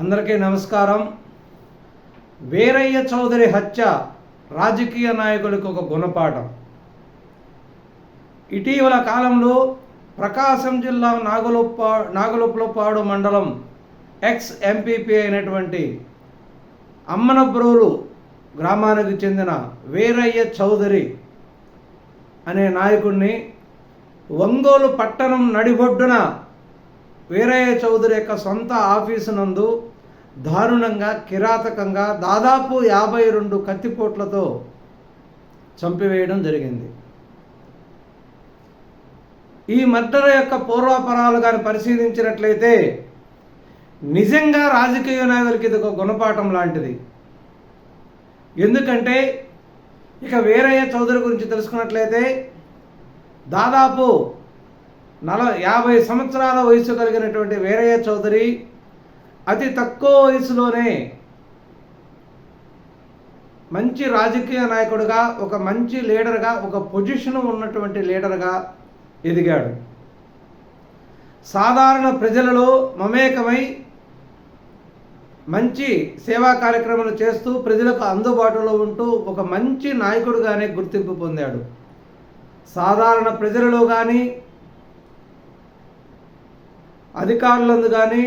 అందరికీ నమస్కారం. వీరయ్య చౌదరి హత్య రాజకీయ నాయకులకు ఒక గుణపాఠం. ఇటీవల కాలంలో ప్రకాశం జిల్లా నాగలోప్పా నాగలోపులపాడు మండలం ఎక్స్ ఎంపీపీ అయినటువంటి అమ్మనబ్రోలు గ్రామానికి చెందిన వీరయ్య చౌదరి అనే నాయకుడిని ఒంగోలు పట్టణం నడిబొడ్డున వీరయ్య చౌదరి యొక్క సొంత ఆఫీసు నందు దారుణంగా కిరాతకంగా దాదాపు యాభై రెండు కత్తిపోట్లతో చంపివేయడం జరిగింది. ఈ మర్డర్ యొక్క పూర్వాపరాలు కానీ పరిశీలించినట్లయితే నిజంగా రాజకీయ నాయకులకి ఇది ఒక గుణపాఠం లాంటిది. ఎందుకంటే ఇక వీరయ్య చౌదరి గురించి తెలుసుకున్నట్లయితే దాదాపు నల యాభై సంవత్సరాల వయసు కలిగినటువంటి వీరయ్య చౌదరి అతి తక్కువ వయసులోనే మంచి రాజకీయ నాయకుడుగా ఒక మంచి లీడర్గా ఒక పొజిషన్ ఉన్నటువంటి లీడర్గా ఎదిగాడు. సాధారణ ప్రజలలో మమేకమై మంచి సేవా కార్యక్రమాలు చేస్తూ ప్రజలకు అందుబాటులో ఉంటూ ఒక మంచి నాయకుడుగానే గుర్తింపు పొందాడు. సాధారణ ప్రజలలో కానీ అధికారులందు కానీ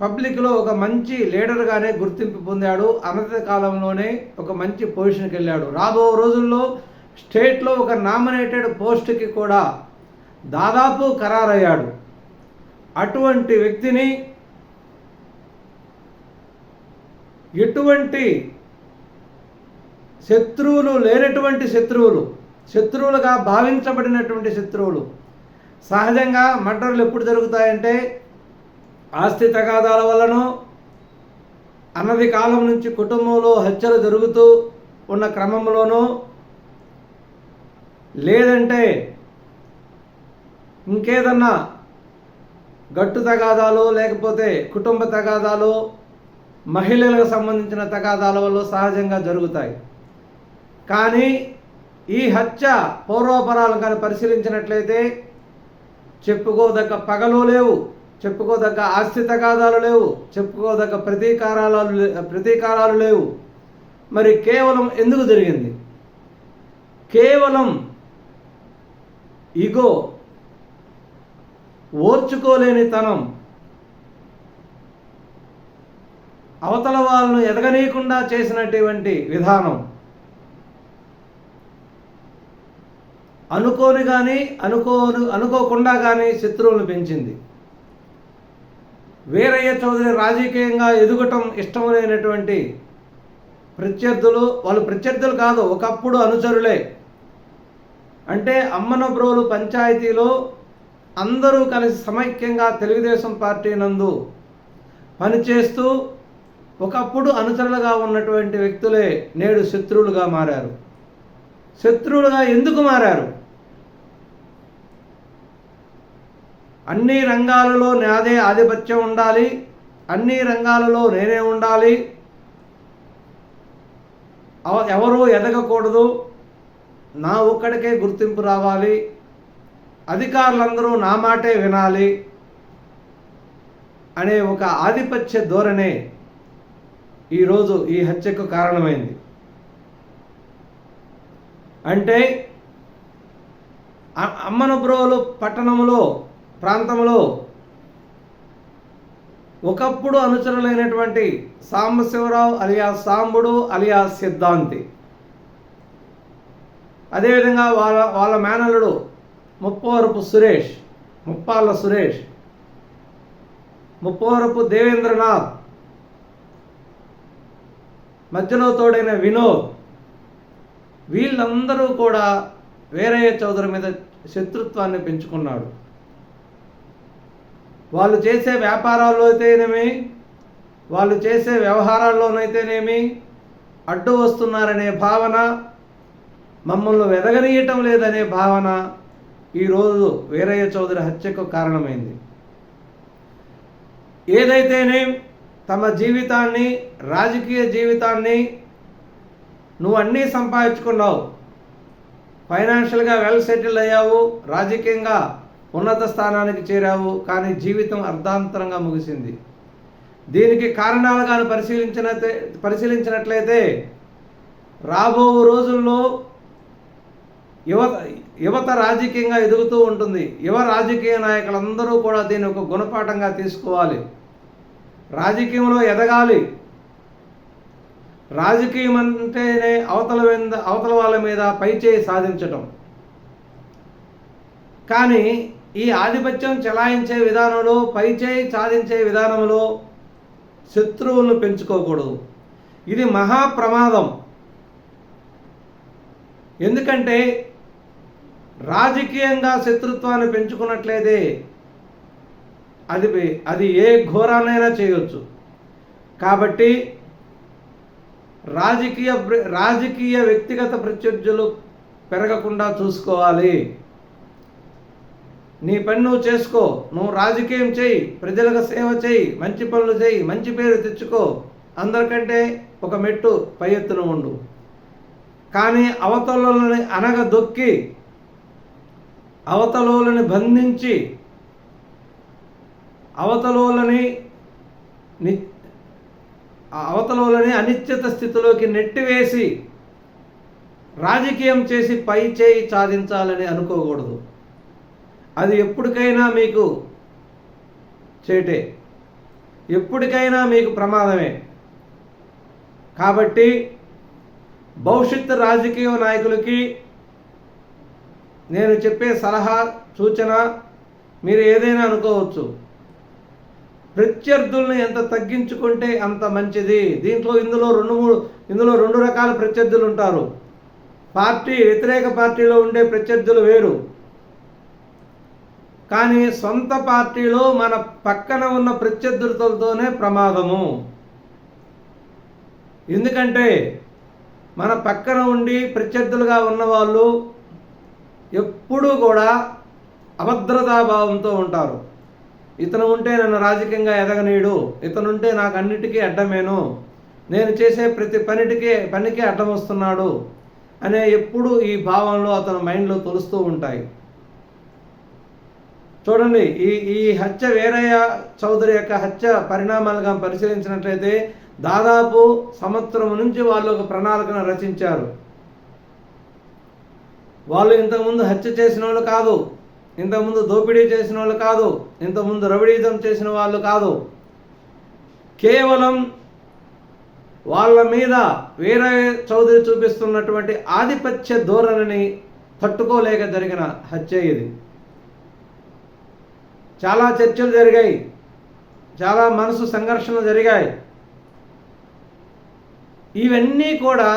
పబ్లిక్లో ఒక మంచి లీడర్గానే గుర్తింపు పొందాడు. అనంత కాలంలోనే ఒక మంచి పొజిషన్కి వెళ్ళాడు రాబో రోజుల్లో స్టేట్లో ఒక నామినేటెడ్ పోస్ట్కి కూడా దాదాపు ఖరారయ్యాడు. అటువంటి వ్యక్తిని ఎటువంటి శత్రువులు లేనటువంటి శత్రువులు శత్రువులుగా భావించబడినటువంటి శత్రువులు. సహజంగా మర్డర్లు ఎప్పుడు జరుగుతాయంటే ఆస్తి తగాదాల వలనో అన్నది కాలం నుంచి కుటుంబంలో హత్యలు జరుగుతూ ఉన్న క్రమంలోనూ లేదంటే ఇంకేదన్నా గట్టు తగాదాలు లేకపోతే కుటుంబ తగాదాలు మహిళలకు సంబంధించిన తగాదాల వల్ల సహజంగా జరుగుతాయి. కానీ ఈ హత్య పూర్వపరాలు కానీ పరిశీలించినట్లయితే చెప్పుకోదగ్గ పగలు లేవు. చెప్పుకోదగ్గ ఆస్తి తగాదాలు లేవు. చెప్పుకోదగ్గ ప్రతీకారాలు లే- ప్రతీకారాలు లేవు. మరి కేవలం ఎందుకు జరిగింది? కేవలం ఇగో ఓర్చుకోలేని తనం అవతల వాళ్ళను ఎదగనీయకుండా చేసినటువంటి విధానం. అనుకోని కానీ అనుకోను అనుకోకుండా కానీ శత్రువులను పెంచింది. వీరయ్య చౌదరి రాజకీయంగా ఎదుగటం ఇష్టమైనటువంటి ప్రత్యర్థులు వాళ్ళు ప్రత్యర్థులు కాదు ఒకప్పుడు అనుచరులే. అంటే అమ్మనబ్రోలు పంచాయతీలో అందరూ కలిసి సమైక్యంగా తెలుగుదేశం పార్టీ నందు పనిచేస్తూ ఒకప్పుడు అనుచరులుగా ఉన్నటువంటి వ్యక్తులే నేడు శత్రువులుగా మారారు. శత్రువులుగా ఎందుకు మారారు? అన్ని రంగాలలో నాదే ఆధిపత్యం ఉండాలి. అన్ని రంగాలలో నేనే ఉండాలి. అవ- ఎవరూ ఎదగకూడదు. నా ఒక్కడికే గుర్తింపు రావాలి. అధికారులందరూ నా మాటే వినాలి అనే ఒక ఆధిపత్య ధోరణే ఈరోజు ఈ హత్యకు కారణమైంది. అంటే అమ్మను అమ్మనబ్రోలు పట్టణంలో ప్రాంతంలో ఒకప్పుడు అనుచరులైనటువంటి సాంబశివరావు అలియా సాంబుడు అలియా సిద్ధాంతి. అదేవిధంగా వాళ్ళ వాళ్ళ మేనల్లుడు ముప్పవరపు సురేష్ ముప్పాళ్ళ సురేష్ ముప్పవరపు దేవేంద్రనాథ్ మధ్యలో తోడైన వినోద్ వీళ్ళందరూ కూడా వేరయ్య చౌదరి మీద శత్రుత్వాన్ని పెంచుకున్నాడు. వాళ్ళు చేసే వ్యాపారాల్లో అయితేనేమి వాళ్ళు చేసే వ్యవహారాల్లోనైతేనేమి? అడ్డు వస్తున్నారనే భావన మమ్మల్ని వెదగనీయటం లేదనే భావన ఈరోజు వీరయ్య చౌదరి హత్యకు కారణమైంది. ఏదైతేనే తమ జీవితాన్ని రాజకీయ జీవితాన్ని నువ్వు అన్నీ సంపాదించుకున్నావు. ఫైనాన్షియల్గా వెల్ సెటిల్ అయ్యావు. రాజకీయంగా ఉన్నత స్థానానికి చేరావు కానీ జీవితం అర్ధాంతరంగా ముగిసింది. దీనికి కారణాలుగాను పరిశీలించిన పరిశీలించినట్లయితే రాబో రోజుల్లో యువత యువత రాజకీయంగా ఎదుగుతూ ఉంటుంది. యువ రాజకీయ నాయకులందరూ కూడా దీన్ని ఒక గుణపాఠంగా తీసుకోవాలి. రాజకీయంలో ఎదగాలి. రాజకీయం అంటేనే అవతల మీద అవతల వాళ్ళ మీద పైచేయి సాధించటం. కానీ ఈ ఆధిపత్యం చెలాయించే విధానంలో పైచేయి సాధించే విధానంలో శత్రువులను పెంచుకోకూడదు. ఇది మహా ప్రమాదం ఎందుకంటే రాజకీయంగా శత్రుత్వాన్ని పెంచుకున్నట్లయితే అది అది ఏ ఘోరానైనా చేయవచ్చు కాబట్టి రాజకీయ రాజకీయ వ్యక్తిగత ప్రత్యర్థులు పెరగకుండా చూసుకోవాలి. నీ పని నువ్వు చేసుకో. నువ్వు రాజకీయం చేయి. ప్రజలకు సేవ చేయి. మంచి పనులు చేయి. మంచి పేరు తెచ్చుకో. అందరికంటే ఒక మెట్టు పై ఎత్తున ఉండు. కానీ అవతలని అనగ దొక్కి అవతలోలని బంధించి అవతలోలని ని అవతలోలని అనిశ్చిత స్థితిలోకి నెట్టివేసి రాజకీయం చేసి పై చేయి సాధించాలని అనుకోకూడదు. అది ఎప్పటికైనా మీకు చేటే. ఎప్పటికైనా మీకు ప్రమాదమే. కాబట్టి భవిష్యత్తు రాజకీయ నాయకులకి నేను చెప్పే సలహా సూచన మీరు ఏదైనా అనుకోవచ్చు. ప్రత్యర్థుల్ని ఎంత తగ్గించుకుంటే అంత మంచిది. దీంట్లో ఇందులో రెండు మూడు ఇందులో రెండు రకాల ప్రత్యర్థులు ఉంటారు. పార్టీ వ్యతిరేక పార్టీలో ఉండే ప్రత్యర్థులు వేరు. కానీ సొంత పార్టీలో మన పక్కన ఉన్న ప్రత్యర్థులతోనే ప్రమాదము. ఎందుకంటే మన పక్కన ఉండి ప్రత్యర్థులుగా ఉన్నవాళ్ళు ఎప్పుడూ కూడా అభద్రతాభావంతో ఉంటారు. ఇతను ఉంటే నన్ను రాజకీయంగా ఎదగనీయుడు. ఇతనుంటే నాకు అన్నిటికీ అడ్డమేను. నేను చేసే ప్రతి పనిటికి పనికి అడ్డం వస్తున్నాడు అనే ఎప్పుడు ఈ భావంలో అతని మైండ్లో తొలుస్తూ ఉంటాయి. చూడండి ఈ ఈ హత్య వీరయ్య చౌదరి యొక్క హత్య పరిణామాలుగా పరిశీలించినట్లయితే దాదాపు సంవత్సరం నుంచి వాళ్ళు ఒక ప్రణాళికను రచించారు. వాళ్ళు ఇంతకుముందు హత్య చేసిన వాళ్ళు కాదు ఇంతకుముందు దోపిడీ చేసిన వాళ్ళు కాదు ఇంతకుముందు రవిడీజం చేసిన వాళ్ళు కాదు. కేవలం వాళ్ళ మీద వీరయ్య చౌదరి చూపిస్తున్నటువంటి ఆధిపత్య ధోరణిని తట్టుకోలేక జరిగిన హత్య ఇది. చాలా చర్చలు జరిగాయి. చాలా మనసు సంఘర్షణలు జరిగాయి. ఇవన్నీ కూడా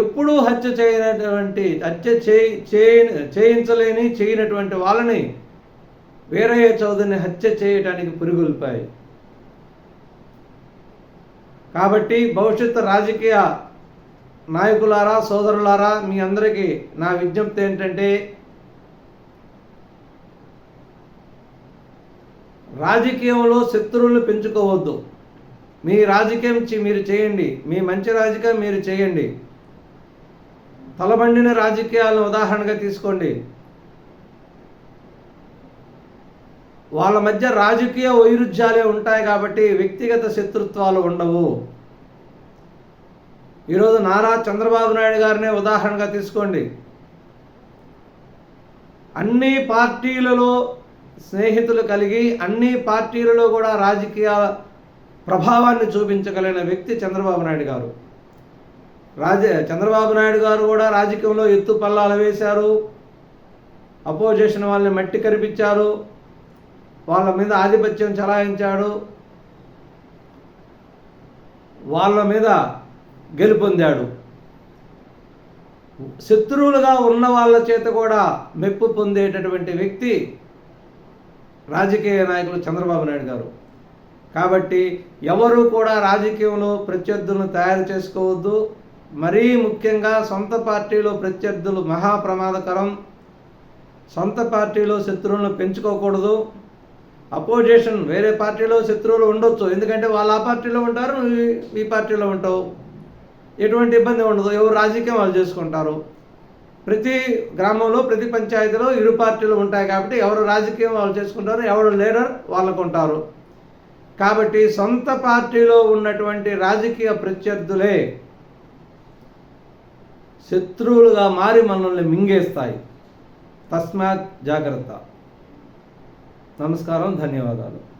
ఎప్పుడూ హత్య చేయనటువంటి హత్య చేయించలేని చేయనటువంటి వాళ్ళని వీరయ్య చౌదరిని హత్య చేయటానికి పురుగుల్పాయి. కాబట్టి భవిష్యత్తు రాజకీయ నాయకులారా సోదరులారా మీ అందరికీ నా విజ్ఞప్తి ఏంటంటే రాజకీయంలో శత్రువులు పెంచుకోవద్దు. మీ రాజకీయం మీరు చేయండి. మీ మంచి రాజకీయం మీరు చేయండి. తలబండిన రాజకీయాలను ఉదాహరణగా తీసుకోండి. వాళ్ళ మధ్య రాజకీయ వైరుధ్యాలే ఉంటాయి కాబట్టి వ్యక్తిగత శత్రుత్వాలు ఉండవు. ఈరోజు నారా చంద్రబాబు నాయుడు గారినే ఉదాహరణగా తీసుకోండి. అన్ని పార్టీలలో స్నేహితులు కలిగి అన్ని పార్టీలలో కూడా రాజకీయ ప్రభావాన్ని చూపించగలిగిన వ్యక్తి చంద్రబాబు నాయుడు గారు. రాజ చంద్రబాబు నాయుడు గారు కూడా రాజకీయంలో ఎత్తు పల్లాలు వేశారు. అపోజిషన్ వాళ్ళని మట్టి కరిపించారు. వాళ్ళ మీద ఆధిపత్యం చలాయించాడు. వాళ్ళ మీద గెలుపొందాడు. శత్రువులుగా ఉన్న వాళ్ళ చేత కూడా మెప్పు పొందేటటువంటి వ్యక్తి రాజకీయ నాయకులు చంద్రబాబు నాయుడు గారు. కాబట్టి ఎవరు కూడా రాజకీయంలో ప్రత్యర్థులను తయారు చేసుకోవద్దు. మరీ ముఖ్యంగా సొంత పార్టీలో ప్రత్యర్థులు మహాప్రమాదకరం. సొంత పార్టీలో శత్రువులను పెంచుకోకూడదు. అపోజిషన్ వేరే పార్టీలో శత్రువులు ఉండొచ్చు. ఎందుకంటే వాళ్ళు ఆ పార్టీలో ఉంటారు నువ్వు ఈ పార్టీలో ఉంటావు. ఎటువంటి ఇబ్బంది ఉండదు. ఎవరు రాజకీయం వాళ్ళు చేసుకుంటారు. ప్రతి గ్రామంలో ప్రతి పంచాయతీలో ఇరు పార్టీలు ఉంటాయి కాబట్టి ఎవరు రాజకీయం వాళ్ళు చేసుకుంటారు ఎవరు లీడర్ వాళ్ళకు ఉంటారు. కాబట్టి సొంత పార్టీలో ఉన్నటువంటి రాజకీయ ప్రత్యర్థులే శత్రువులుగా మారి మనల్ని మింగేస్తాయి. తస్మాత్ జాగ్రత్త. నమస్కారం ధన్యవాదాలు.